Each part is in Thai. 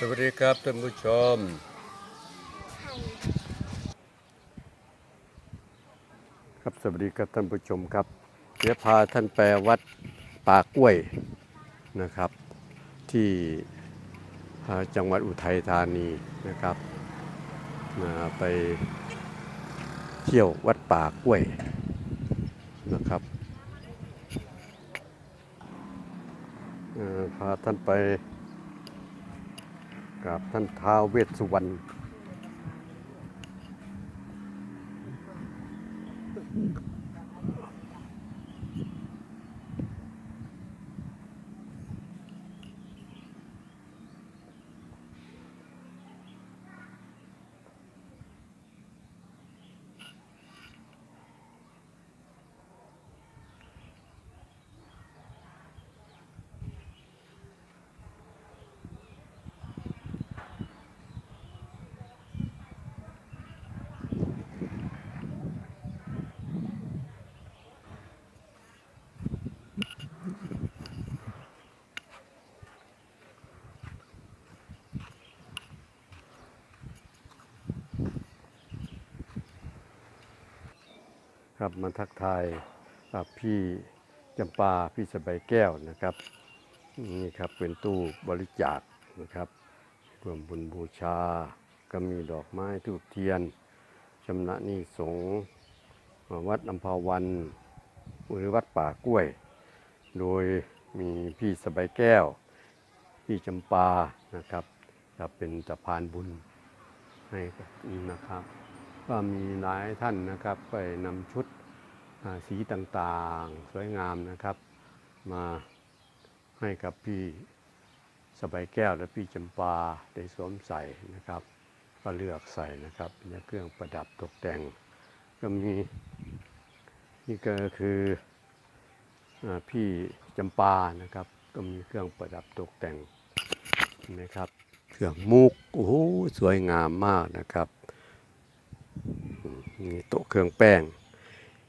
สวัสดีครับท่านผู้ชม ครับสวัสดีครับท่านผู้ชมครับเดี๋ยวพาท่านไปวัดป่ากล้วยนะครับ ที่จังหวัดอุทัยธานีนะครับไปเที่ยววัดป่ากล้วยนะครับพาท่านไป กราบท่านท้าวเวสสุวรรณ ครับมาทักทายพี่จำปาพี่สบายแก้วนะครับนี่ครับเป็นตู้บริจาคนะครับรวมบุญบูชา ก็มีดอกไม้ทูบเทียนชำระนี้สงฆ์วัดอัมพาวันหรือวัดป่ากล้วย โดยมีพี่สบายแก้ว พี่จำปานะครับครับเป็นสะพานบุญให้กันนะครับ ก็มีหลายท่านนะครับไปนำชุดสีต่างๆ สวยงามนะครับ มาให้กับพี่สบายแก้วและพี่จำปาได้สวมใส่นะครับ ก็เลือกใส่นะครับเป็นเครื่องประดับตกแต่ง ก็มีนี่ก็คืออพี่จำปานะครับ ก็มีเครื่องประดับตกแต่งนะครับ เครื่องมุกโอ้โหสวยงามมากนะครับ มีโต๊ะเครื่องแป้ง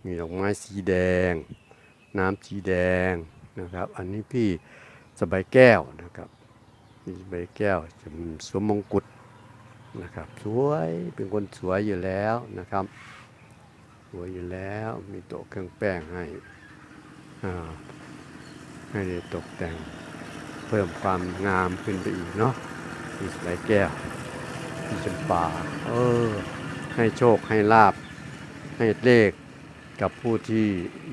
มีดอกไม้สีแดง น้ำสีแดงนะครับ อันนี้พี่สบายแก้วนะครับพี่สบายแก้วจะสวมมงกุฎนะครับ สวยเป็นคนสวยอยู่แล้วนะครับ สวยอยู่แล้วมีโต๊ะเครื่องแป้งให้ให้ได้ตกแต่งเพิ่มความงามขึ้นไปอีกเนาะพี่สบายแก้วพี่จำปาเออ ให้โชคให้ลาบให้เลขกับผู้ที่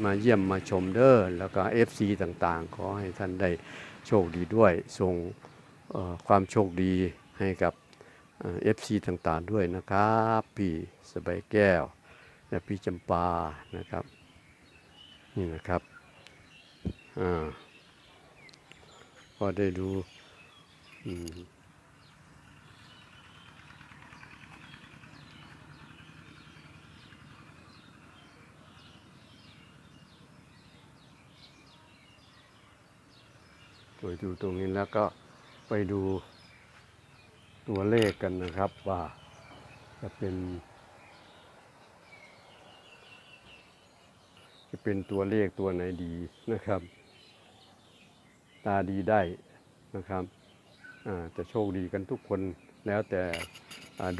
มาเยี่ยมมาชมเด้อแล้วก็ FC ต่างๆ ขอให้ท่านได้โชคดีด้วยส่งความโชคดีให้กับเอ่อ FC ต่างๆด้วยนะครับ พี่สบายแก้วและพี่จำปานะครับ นี่นะครับอ่าก็ได้ดู ไปดูตรงนี้แล้วก็ไปดูตัวเลขกันนะครับว่าจะเป็น จะเป็นตัวเลขตัวไหนดีนะครับ ตาดีได้นะครับจะโชคดีกันทุกคนแล้วแต่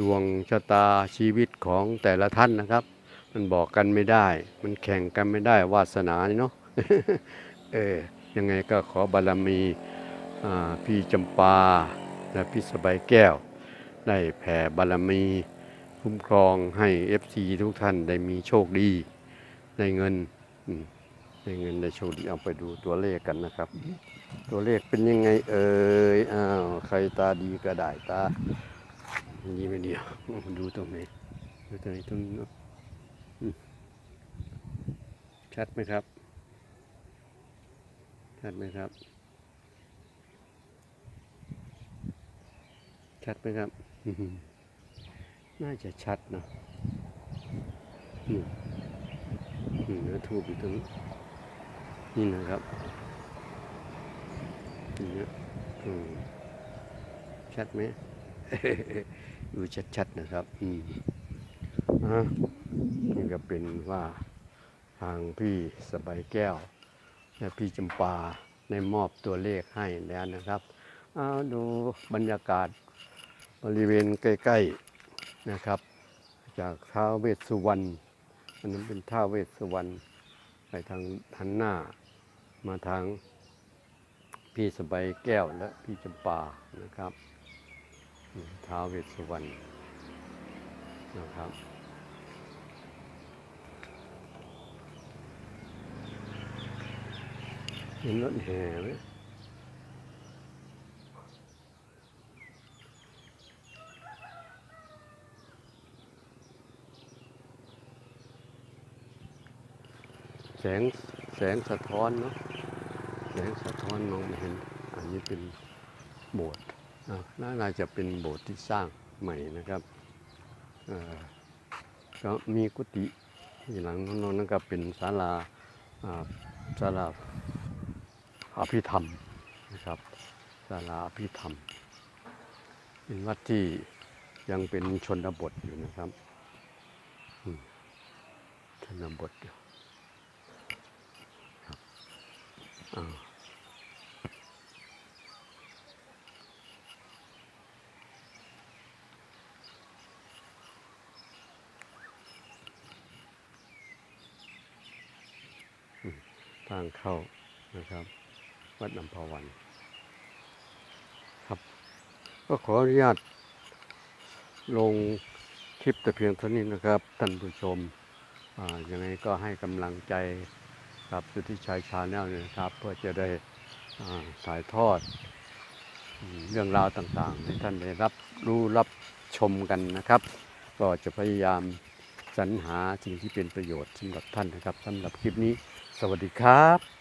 ดวงชะตาชีวิตของแต่ละท่านนะครับ มันบอกกันไม่ได้ มันแข่งกันไม่ได้วาสนาเนาะเออ ยังไงก็ขอบารมีพี่จำปาและพี่สบายแก้ว ได้แผ่บารมี คุ้มครองให้ FC ทุกท่านได้มีโชคดีได้เงินอืมได้เงินได้โชคดีเอาไปดูตัวเลขกันนะครับ ตัวเลขเป็นยังไงเอ่ยอ้าวใครตาดีก็ได้ตาดีไม่ดีดูตรงไหนดูตรงไหนตรงนี้ชัดไหมครับ ชัดไหมครับ ชัดไหมครับอื้อหือน่าจะชัดนะอืมอืมแล้วทูบอยู่ตรงนี้นี่นะครับนี่นะอืมชัดไหมดูชัดๆนะครับ อืมอะนี่ก็เป็นว่าทางพี่สบายแก้วและ พี่จำปาได้มอบตัวเลขให้แล้วนะครับเอาดูบรรยากาศบริเวณใกล้ๆนะครับ จากท้าวเวสสุวรรณอันนั้นเป็นท้าวเวสสุวรรณไปทางหันหน้า มาทางพี่สบายแก้วและพี่จำปานะครับท้าวเวสสุวรรณนะครับ เห็นรถแห่ไหมแสงแสงสะท้อนเนาะแสงสะท้อนมองไม่เห็น อันนี้เป็นโบสถ์นะน่าจะเป็นโบสถ์ที่สร้างใหม่นะครับก็มีกุฏิหลังน้นนั่นก็เป็นศาลาศาลา อภิธรรมนะครับศาลาอภิธรรม เป็นวัดที่ยังเป็นชนบทอยู่นะครับชนบทอยู่ครับอ่าอืมทางเข้านะครับ วัดอัมพวัน ครับ ก็ขออนุญาตลงคลิปแต่เพียงเท่านี้นะครับ ท่านผู้ชมอ่ายังไงก็ให้กำลังใจกับสุทธิชัยชาแนลเนี่ยนะครับ เพื่อจะได้อ่าถ่ายทอด เรื่องราวต่างๆ ให้ท่านได้รับรู้รับชมกันนะครับ ก็จะพยายามสรรหาสิ่งที่เป็นประโยชน์สำหรับท่านนะครับสำหรับคลิปนี้ สวัสดีครับ